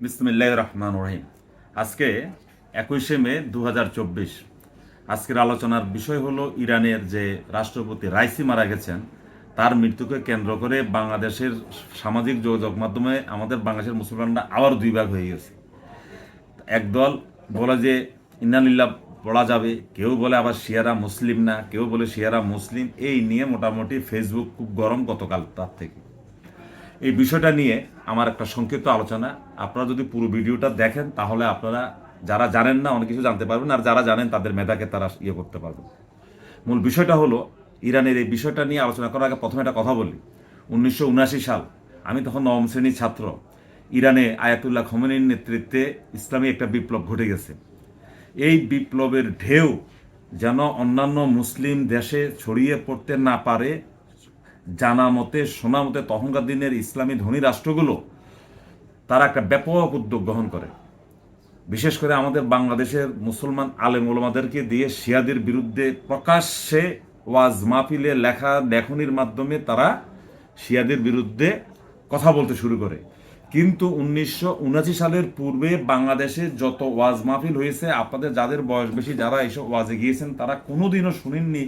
বিসমিল্লাহ রহমান রহিম। আজকে একুশে মে দু হাজার চব্বিশ। আজকের আলোচনার বিষয় হলো ইরানের যে রাষ্ট্রপতি রাইসি মারা গেছেন, তার মৃত্যুকে কেন্দ্র করে বাংলাদেশের সামাজিক যোগাযোগ মাধ্যমে আমাদের বাংলাদেশের মুসলমানরা আবার দুই ভাগ হয়ে গেছে। একদল বলে যে ইন্নানিল্লাহ পড়া যাবে। কেউ বলে, আবার শিয়ারা মুসলিম না। কেউ বলে, শিয়ারা মুসলিম। এই নিয়ে মোটামুটি ফেসবুক খুব গরম গতকাল তার থেকে। এই বিষয়টা নিয়ে আমার একটা সংক্ষিপ্ত আলোচনা। আপনারা যদি পুরো ভিডিওটা দেখেন, তাহলে আপনারা যারা জানেন না, অনেক কিছু জানতে পারবেন। আর যারা জানেন, তাদের মেধাকে তারা ইয়ে করতে পারবেন। মূল বিষয়টা হলো, ইরানের এই বিষয়টা নিয়ে আলোচনা করার আগে প্রথমে একটা কথা বলি। উনিশশো সাল, আমি তখন নবম শ্রেণির ছাত্র। ইরানে আয়াতুল্লাহ খমেনির নেতৃত্বে ইসলামী একটা বিপ্লব ঘটে গেছে। এই বিপ্লবের ঢেউ যেন অন্যান্য মুসলিম দেশে ছড়িয়ে পড়তে না পারে জানা মতে, শোনা মতে তখনকার দিনের ইসলামী ধনী রাষ্ট্রগুলো, তারা একটা ব্যাপক উদ্যোগ গ্রহণ করে। বিশেষ করে আমাদের বাংলাদেশের মুসলমান আলেম ওলমাদেরকে দিয়ে শিয়াদের বিরুদ্ধে প্রকাশ্যে ওয়াজ মাহফিলে লেখা লেখনির মাধ্যমে তারা শিয়াদের বিরুদ্ধে কথা বলতে শুরু করে। কিন্তু উনিশশো সালের পূর্বে বাংলাদেশে যত ওয়াজ মাহফিল হয়েছে, আপনাদের যাদের বয়স বেশি, যারা এইসব ওয়াজে গিয়েছেন, তারা কোনোদিনও শুনেননি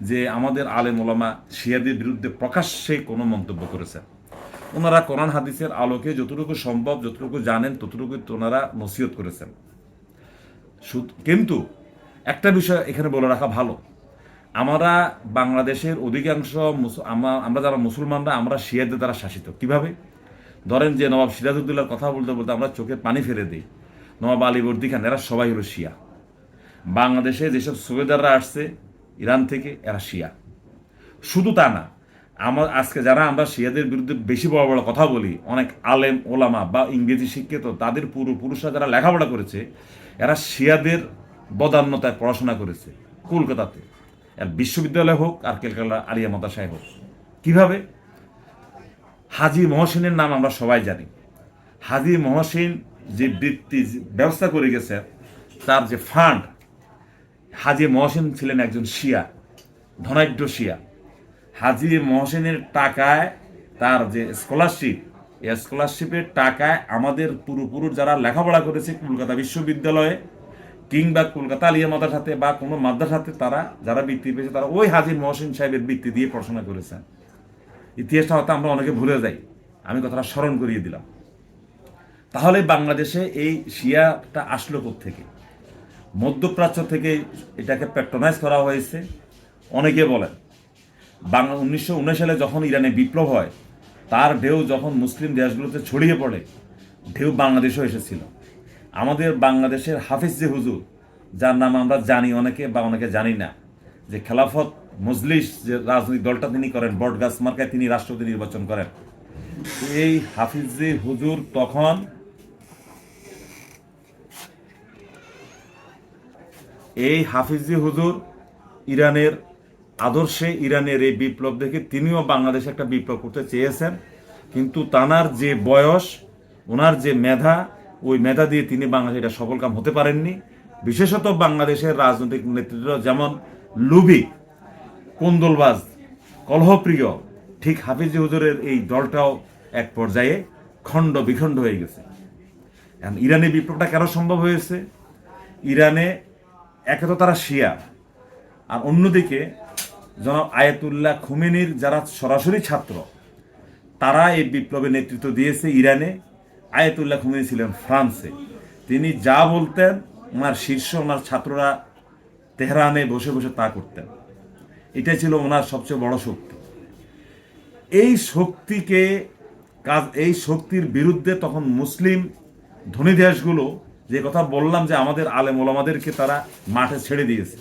যে আমাদের আলেম ওলামা শিয়াদের বিরুদ্ধে প্রকাশ্যে কোনো মন্তব্য করেছেন। ওনারা কোরআন হাদিসের আলোকে যতটুকু সম্ভব, যতটুকু জানেন, ততটুকু ওনারা নসিহত করেছেন। কিন্তু একটা বিষয় এখানে বলে রাখা ভালো। আমরা বাংলাদেশের অধিকাংশ আমরা যারা মুসলমানরা, আমরা শিয়াদের দ্বারা শাসিত। কীভাবে? ধরেন যে নবাব সিরাজউদ্দৌলার কথা বলতে বলতে আমরা চোখে পানি ফেলে দিই। নবাব আলী বর্দি খান, এরা সবাই হলো শিয়া। বাংলাদেশে যেসব সুবেদাররা আসছে ইরান থেকে এরা শিয়া। শুধু তা না আমার আজকে যারা আমরা শিয়াদের বিরুদ্ধে বেশি বড় বড় কথা বলি, অনেক আলেম, ওলামা বা ইংরেজি শিক্ষিত, তাদের পূর্বপুরুষরা যারা লেখাপড়া করেছে, এরা শিয়াদের বদান্যতায় পড়াশোনা করেছে কলকাতাতে। আর বিশ্ববিদ্যালয় হোক আর কেলকাতা আলিয়া মাদাসায় হোক। কীভাবে? হাজি মহসিনের নাম আমরা সবাই জানি। হাজি মহসিন যে বৃত্তি ব্যবস্থা করে গেছে তার যে ফান্ড হাজি মহসিন ছিলেন একজন শিয়া, ধনাঢ্য শিয়া। হাজি মহসেনের টাকায় তার যে স্কলারশিপ এই স্কলারশিপের টাকায় আমাদের পূর্বপুরুষ যারা লেখাপড়া করেছে কলকাতা বিশ্ববিদ্যালয়ে কিংবা কলকাতা আলিয়া মাদ্রাসাতে বা কোনো মাদ্রাসাতে তারা যারা বৃত্তি পেয়েছে, তারা ওই হাজি মহসিন সাহেবের বৃত্তি দিয়ে পড়াশোনা করেছেন। ইতিহাসটা হয়তো আমরা অনেকে ভুলে যাই, আমি কথাটা স্মরণ করিয়ে দিলাম। তাহলে বাংলাদেশে এই শিয়াটা আসলো থেকে মধ্যপ্রাচ্য থেকে এটাকে প্যাট্রোনাইজ করা হয়েছে। অনেকে বলেন, বাংলা উনিশশো উনিশ সালে যখন ইরানে বিপ্লব হয়, তার ঢেউ যখন মুসলিম দেশগুলোতে ছড়িয়ে পড়ে, ঢেউ বাংলাদেশেও এসেছিল। আমাদের বাংলাদেশের হাফিজ যে হুজুর, যার নাম আমরা জানি অনেকে বা অনেকে জানি না, যে খেলাফত মজলিস যে রাজনৈতিক দলটা তিনি করেন, বটগাছ মার্কায় তিনি রাষ্ট্রপতি নির্বাচন করেন। এই হাফিজি হুজুর তখন এই হাফিজি হুজুর ইরানের আদর্শে ইরানের এই বিপ্লব দেখে তিনিও বাংলাদেশে একটা বিপ্লব করতে চেয়েছেন। কিন্তু তানার যে বয়স, ওনার যে মেধা, ওই মেধা দিয়ে তিনি বাংলাদেশে এটা সফল কাম হতে পারেননি। বিশেষত বাংলাদেশের রাজনৈতিক নেতৃত্ব যেমন লুবি, কোন্দলবাজ, কলহপ্রিয়, ঠিক হাফিজি হুজুরের এই দলটাও এক পর্যায়ে খণ্ড বিখণ্ড হয়ে গেছে। ইরানি বিপ্লবটা কেন সম্ভব হয়েছে? ইরানে একে তো তারা শিয়া। আর অন্যদিকে জনাব আয়াতুল্লাহ খুমেনির যারা সরাসরি ছাত্র, তারা এই বিপ্লবে নেতৃত্ব দিয়েছে ইরানে। আয়াতুল্লাহ খুমেনি ছিলেন ফ্রান্সে। তিনি যা বলতেন, ওনার শীর্ষ, ওনার ছাত্ররা তেহরানে বসে বসে তা করতেন। এটাই ছিল ওনার সবচেয়ে বড় শক্তি। এই শক্তিকে কাজ, এই শক্তির বিরুদ্ধে তখন মুসলিম ধনী দেশগুলো যে কথা বললাম যে আমাদের আলেম ওলামাদেরকে তারা মাঠে ছেড়ে দিয়েছে,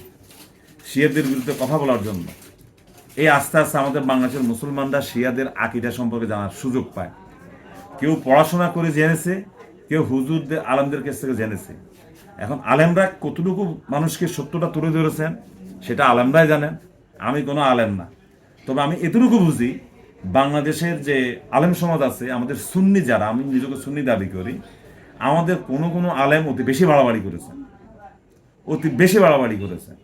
শিয়াদের বিরুদ্ধে কথা বলার জন্য। এই আস্তে আস্তে আমাদের বাংলাদেশের মুসলমানরা শিয়াদের আকিদা সম্পর্কে জানার সুযোগ পায়। কেউ পড়াশোনা করে জেনেছে, কেউ হুজুরদের, আলেমদের কাছ থেকে জেনেছে। এখন আলেমরা কতটুকু মানুষকে সত্যটা তুলে ধরেছেন, সেটা আলেমরাই জানেন, আমি কোনো আলেম না। তবে আমি এতটুকু বুঝি, বাংলাদেশের যে আলেম সমাজ আছে, আমাদের সুন্নি যারা, আমি নিজেকে সুন্নি দাবি করি আমাদের কোনো কোনো আলেম অতি বেশি বাড়াবাড়ি করেছেন অতি বেশি বাড়াবাড়ি করেছেন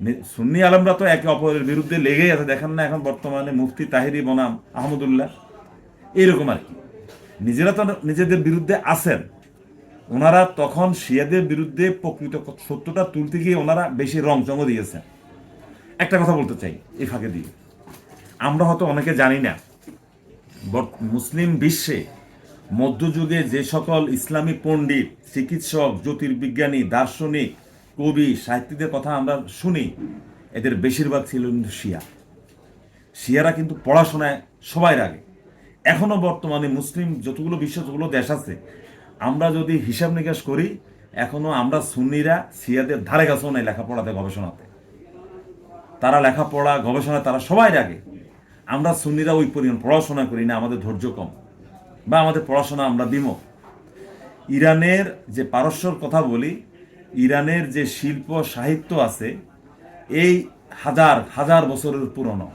নি- সুন্নি আলমরা তো একে অপরের বিরুদ্ধে লেগেই আছে। দেখেন না এখন বর্তমানে মুফতি তাহিরি বনাম আহমদুল্লাহ। এইরকম আর কি। নিজেরা তো নিজেদের বিরুদ্ধে আছেন। ওনারা তখন শিয়াদের বিরুদ্ধে প্রকৃত সত্যটা তুলতে গিয়ে ওনারা বেশি রংচঙ দিয়েছেন। একটা কথা বলতে চাই, এই ফাঁকে দিয়ে। আমরা হয়তো অনেকে জানি না মুসলিম বিশ্বে মধ্যযুগে যে সকল ইসলামী পণ্ডিত, চিকিৎসক, জ্যোতির্বিজ্ঞানী, দার্শনিক, কবি, সাহিত্যিকদের কথা আমরা শুনি, এদের বেশিরভাগ ছিল কিন্তু শিয়া। শিয়ারা কিন্তু পড়াশোনায় সবাই আগে এখনও বর্তমানে মুসলিম যতগুলো বিশ্ব, যতগুলো দেশ আছে, আমরা যদি হিসাব নিকাশ করি, এখনও আমরা সুন্নিরা শিয়াদের ধারে কাছেও নাই লেখাপড়াতে, গবেষণাতে। তারা লেখাপড়া গবেষণা তারা সবাই আগে আমরা সুন্নিরা ওই পরিমাণ পড়াশোনা করি না, আমাদের ধৈর্য কম। বা আমাদের পড়াশোনা আমরা বিমুখ ইরানের যে পারস্যর কথা বলি, ইরানের যে শিল্প সাহিত্য আছে, এই হাজার হাজার বছরের পুরনো,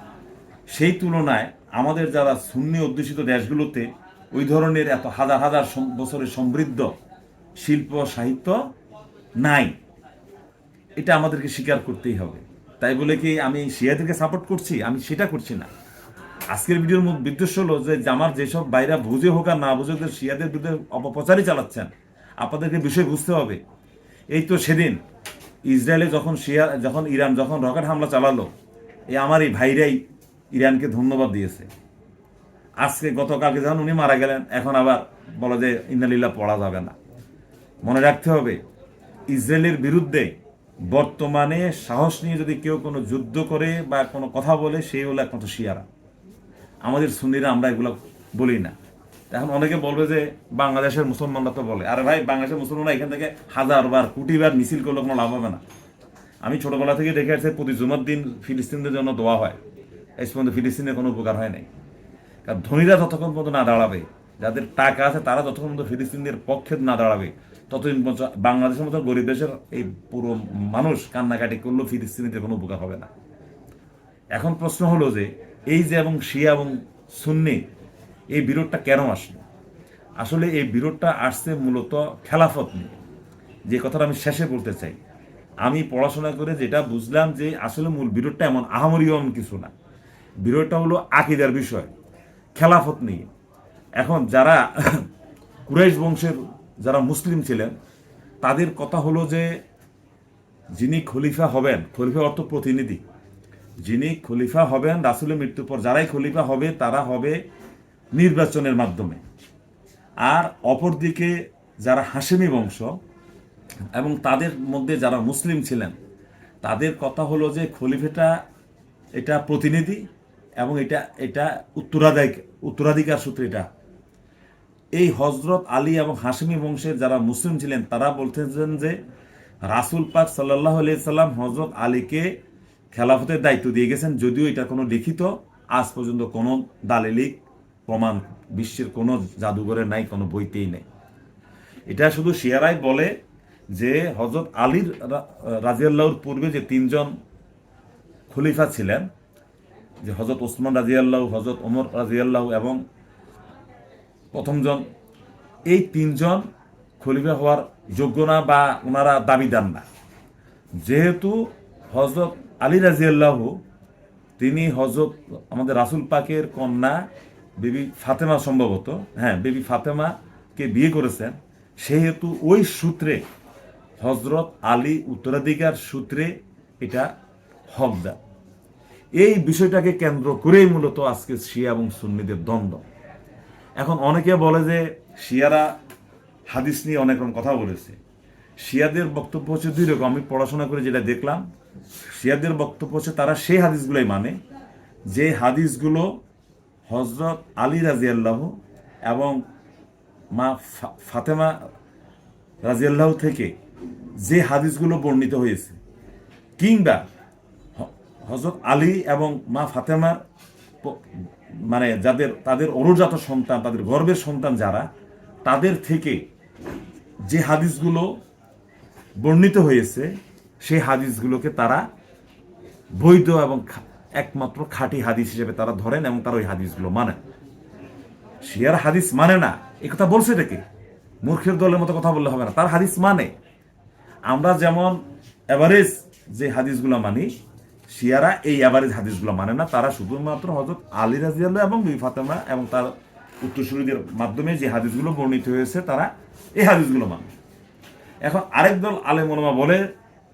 সেই তুলনায় আমাদের যারা সুন্নি অধ্যুষিত দেশগুলোতে ওই ধরনের এত হাজার হাজার বছরের সমৃদ্ধ শিল্প, সাহিত্য নাই। এটা আমাদেরকে স্বীকার করতেই হবে। তাই বলে কি আমি শিয়াদেরকে সাপোর্ট করছি? আমি সেটা করছি না। আজকের ভিডিওর মূল বিদ্বেষ হলো যে আমার যেসব বাইরা বুঝে হোক আর না বুঝে হোক শিয়াদের বিরুদ্ধে অপপ্রচারই চালাচ্ছেন। আপনাদেরকে বিষয় বুঝতে হবে। এই তো সেদিন ইসরায়েলে যখন শিয়া, যখন ইরান যখন রকেট হামলা চালালো, এই আমার এই ভাইরাই ইরানকে ধন্যবাদ দিয়েছে। আজকে গতকালকে যখন উনি মারা গেলেন, এখন আবার বলা যে ইন্দালিল্লা পড়া যাবে না। মনে রাখতে হবে, ইসরায়েলের বিরুদ্ধে বর্তমানে সাহস নিয়ে যদি কেউ কোনো যুদ্ধ করে বা কোনো কথা বলে সেই হলো একমাত্র শিয়ারা। আমাদের সুন্নিরা আমরা এগুলো বলি না। এখন অনেকে বলবে যে বাংলাদেশের মুসলমানরা তো বলে। আরে ভাই, বাংলাদেশের মুসলমানরা এখান থেকে হাজার বার, কোটি বার মিছিল করলে কোনো লাভ হবে না। আমি ছোটবেলা থেকে দেখে আসছি, প্রতি জুমার দিন ফিলিস্তিনদের জন্য দোয়া হয়। এই পর্যন্ত ফিলিস্তিনের কোনো উপকার হয় নাই। কারণ ধনীরা যতক্ষণ পর্যন্ত না দাঁড়াবে, যাদের টাকা আছে তারা যতক্ষণ পর্যন্ত ফিলিস্তিনদের পক্ষে না দাঁড়াবে, ততদিন পর্যন্ত বাংলাদেশের মতো গরিব দেশের এই পুরো মানুষ কান্নাকাটি করলেও ফিলিস্তিনিদের কোনো উপকার হবে না। এখন প্রশ্ন হলো যে এই যে এবং শিয়া এবং সুন্নি, এই বিরোধটা কেন আসলো? আসলে এই বিরোধটা আসছে মূলত খেলাফত নিয়ে। যে কথাটা আমি শেষে বলতে চাই, আমি পড়াশোনা করে যেটা বুঝলাম যে আসলে মূল বিরোধটা এমন আহামরি এমন কিছু না। বিরোধটা হলো আকিদার বিষয়, খেলাফত নিয়ে। এখন যারা কুরাইশ বংশের যারা মুসলিম ছিলেন, তাদের কথা হলো যে যিনি খলিফা হবেন, খলিফা অর্থ প্রতিনিধি যিনি খলিফা হবেন, রাসুলের মৃত্যুর পর যারাই খলিফা হবে, তারা হবে নির্বাচনের মাধ্যমে। আর অপরদিকে যারা হাসেমি বংশ এবং তাদের মধ্যে যারা মুসলিম ছিলেন, তাদের কথা হলো যে খলিফাটা এটা প্রতিনিধি এবং এটা এটা উত্তরাধিক, উত্তরাধিকার সূত্রে এটা। এই হজরত আলী এবং হাসমি বংশের যারা মুসলিম ছিলেন, তারা বলতেছেন যে রাসুল পাক সাল্লাহ আলিয়া সাল্লাম হজরত আলীকে খেলাফতের দায়িত্ব দিয়ে গেছেন, যদিও এটা কোনো লিখিত, আজ পর্যন্ত কোনো দালিলিক প্রমাণ বিশ্বের কোনো জাদুঘরে নাই, কোনো বইতেই নেই। এটা শুধু শিয়ারাই বলে যে হজরত আলীর রাজিয়াল্লাহর পূর্বে যে তিনজন খলিফা ছিলেন, যে হজরত ওসমান রাজিয়াল্লাহ হজরত ওমর রাজিয়াল্লাহ এবং প্রথমজন, এই তিনজন খলিফা হওয়ার যোগ্য না বা ওনারা দাবিদার না। যেহেতু হজরত আলী রাজিয়াল্লাহ, তিনি হজরত আমাদের রাসুল পাকের কন্যা বেবি ফাতেমা সম্ভবত হ্যাঁ বেবি ফাতেমাকে বিয়ে করেছেন। সেহেতু ওই সূত্রে হজরত আলী উত্তরাধিকার সূত্রে এটা হকদার এই বিষয়টাকে কেন্দ্র করেই মূলত আজকে শিয়া এবং সুন্নিদের দ্বন্দ্ব। এখন অনেকে বলে যে শিয়ারা হাদিস নিয়ে অনেক রকম কথা বলেছে। শিয়াদের বক্তব্য হচ্ছে দুই রকম। আমি পড়াশোনা করে যেটা দেখলাম শিয়াদের বক্তব্য হচ্ছে, তারা সেই হাদিসগুলোই মানে যে হাদিসগুলো হজরত আলী রাজিয়াল্লাহ এবং মা ফাতেমা রাজিয়াল্লাহ থেকে যে হাদিসগুলো বর্ণিত হয়েছে, কিংবা হজরত আলী এবং মা ফাতেমার মানে যাদের, তাদের অরুজাত সন্তান, তাদের গর্বের সন্তান যারা, তাদের থেকে যে হাদিসগুলো বর্ণিত হয়েছে সেই হাদিসগুলোকে তারা বৈধ এবং একমাত্র খাঁটি হাদিস হিসেবে তারা ধরেন এবং তারা ওই হাদিসগুলো মানে। শিয়ার হাদিস মানে না। এ কথা বলছে এটাকে মূর্খের দলের মতো কথা বললে হবে না। তার হাদিস মানে। আমরা যেমন এভারেজ যে হাদিসগুলো মানি, শিয়ারা এই এভারেজ হাদিসগুলো মানে না। তারা শুধুমাত্র হজরত আলী রাজিয়াল এবং বি ফাতেমা এবং তার উত্তরসূরিদের মাধ্যমে যে হাদিসগুলো বর্ণিত হয়েছে, তারা এই হাদিসগুলো মানে। এখন আরেক দল আলেমা বলে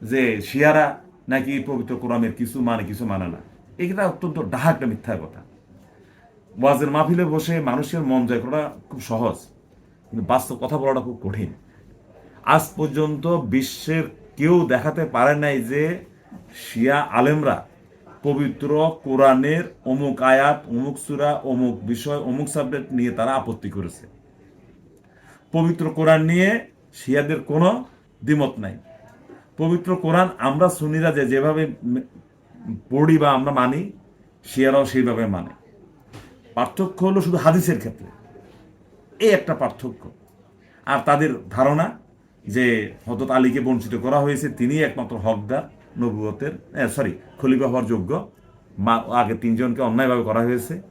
যে শিয়ারা নাকি পবিত্র কোরআনের কিছু মানে কিছু মানে না। এটা অত্যন্ত ডাহা একটা মিথ্যা কথা। ওয়াজের মাহফিলে বসে মানুষের মন জয় করা খুব সহজ, কিন্তু বাস্তব কথা বলাটা খুব কঠিন। আজ পর্যন্ত বিশ্বের কেউ দেখাতে পারে নাই যে শিয়া আলেমরা পবিত্র কোরআনের অমুক আয়াত, অমুক সুরা, অমুক বিষয়, অমুক সাবজেক্ট নিয়ে তারা আপত্তি করেছে। পবিত্র কোরআন নিয়ে শিয়াদের কোনো দ্বিমত নাই। পবিত্র কোরআন আমরা সুনিরা যে যেভাবে পড়ি বা আমরা মানি, শিয়ারাও সেইভাবে মানে। পার্থক্য হলো শুধু হাদিসের ক্ষেত্রে। এই একটা পার্থক্য। আর তাদের ধারণা যে হজরত আলীকে বঞ্চিত করা হয়েছে তিনি একমাত্র হকদার নবুয়তের সরি খলিফা হওয়ার যোগ্য। মা, আগে তিনজনকে অন্যায়ভাবে করা হয়েছে।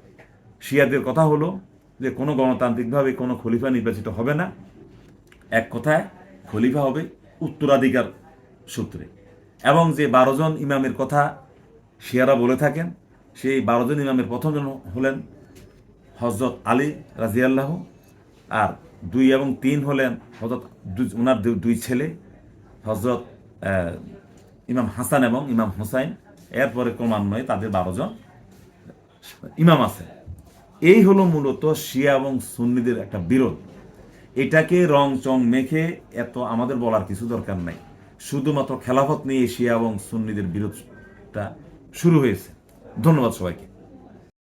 শিয়াদের কথা হলো যে কোনো গণতান্ত্রিকভাবে কোনো খলিফা নির্বাচিত হবে না। এক কথায় খলিফা হবে উত্তরাধিকার সূত্রে। এবং যে বারো জন ইমামের কথা শিয়ারা বলে থাকেন, সেই বারো জন ইমামের প্রথম জন হলেন হজরত আলী রাজিয়াল্লাহ আর দুই এবং তিন হলেন হজরত ওনার দুই ছেলে হজরত ইমাম হাসান এবং ইমাম হুসাইন। এরপরে ক্রমান্বয়ে তাদের বারো জন ইমাম আছে। এই হলো মূলত শিয়া এবং সুন্নিদের একটা বিরোধ। এটাকে রং চং মেখে এত আমাদের বলার কিছু দরকার নাই। শুধুমাত্র খেলাফত নিয়ে এশিয়া এবং সুন্নিদের বিরোধটা শুরু হয়েছে। ধন্যবাদ সবাইকে।